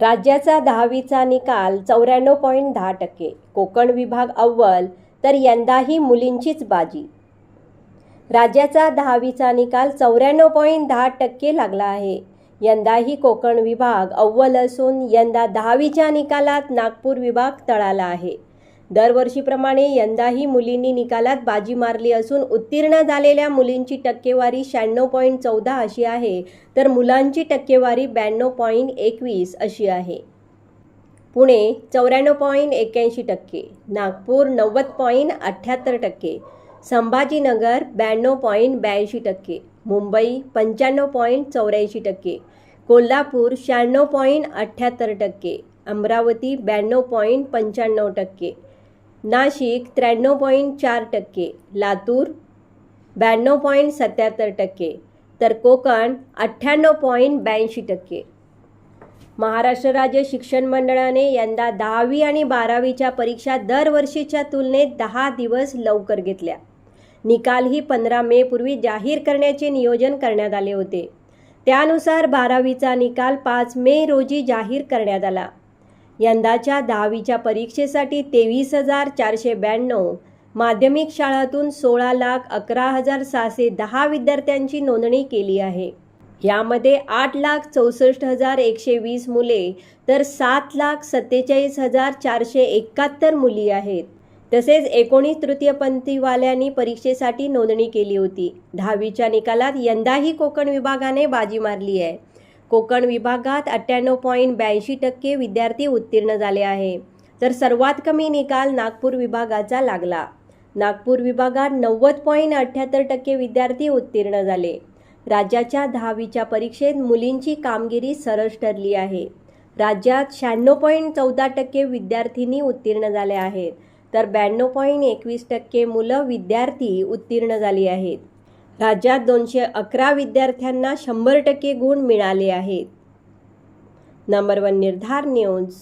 राज्याचा दहावीचा निकाल चौऱ्याण्णव पॉईंट दहा टक्के. कोकण विभाग अव्वल तर यंदाही मुलींचीच बाजी. राज्याचा दहावीचा निकाल चौऱ्याण्णव पॉईंट दहा टक्के लागला आहे. यंदाही कोकण विभाग अव्वल असून यंदा दहावीच्या निकालात नागपूर विभाग तळाला आहे. दरवर्षीप्रमाणे यंदाही मुलींनी निकालात बाजी मारली असून उत्तीर्ण झालेल्या मुलींची टक्केवारी शहाण्णव पॉईंट चौदा अशी आहे. तर मुलांची टक्केवारी ब्याण्णव पॉईंट एकवीस अशी आहे. पुणे चौऱ्याण्णव पॉईंट एक्याऐंशी टक्के. नागपूर नव्वद पॉईंट अठ्ठ्याहत्तर टक्के. संभाजीनगर ब्याण्णव पॉईंट ब्याऐंशी टक्के. मुंबई पंच्याण्णव पॉईंट चौऱ्याऐंशी टक्के. कोल्हापूर शहाण्णव पॉईंट अठ्ठ्याहत्तर टक्के. अमरावती ब्याण्णव पॉईंट पंच्याण्णव टक्के. नाशिक त्र्याण्णव पॉईंट चार टक्के लातूर ब्याण्णव पॉईंट सत्याहत्तर टक्के तर कोकण अठ्ठ्याण्णव पॉईंट ब्याऐंशी टक्के. महाराष्ट्र राज्य शिक्षण मंडळाने यंदा दहावी आणि बारावीच्या परीक्षा दरवर्षीच्या तुलनेत दहा दिवस लवकर घेतल्या. निकाल ही पंधरा मे पूर्वी जाहीर करण्याचे नियोजन करण्यात आले होते. त्यानुसार बारावीचा निकाल पाच मे रोजी जाहीर करण्यात आला. यंदाच्या दहावीच्या परीक्षेसाठी तेवीस हजार चारशे ब्याण्णव. माध्यमिक शाळातून सोळा लाख अकरा हजार सहाशे दहा विद्यार्थ्यांची नोंदणी केली आहे. यामध्ये आठ लाख चौसष्ट हजार एकशे वीस मुले तर सात लाख सत्तेचाळीस हजार चारशे एकाहत्तर मुली आहेत. तसेच एकोणीस तृतीयपंथीवाल्यांनी परीक्षेसाठी नोंदणी केली होती. दहावीच्या निकालात यंदाही कोकण विभागाने बाजी मारली आहे. कोकण विभागात अठ्ठ्याण्णव पॉईंट ब्याऐंशी टक्के विद्यार्थी उत्तीर्ण झाले आहे. तर सर्वात कमी निकाल नागपूर विभागाचा लागला. नागपूर विभागात नव्वद पॉईंट अठ्ठ्याहत्तर टक्के विद्यार्थी उत्तीर्ण झाले. राज्याच्या दहावीच्या परीक्षेत मुलींची कामगिरी सरस ठरली आहे. राज्यात शहाण्णव पॉईंट चौदा टक्के विद्यार्थिनी उत्तीर्ण झाले आहेत. तर ब्याण्णव पॉईंट एकवीस टक्के मुलं विद्यार्थी उत्तीर्ण झाली आहेत. राज्यात दोनशे अकरा विद्यार्थ्यांना शंभर टक्के गुण मिळाले आहेत. Number one Nirdhar news.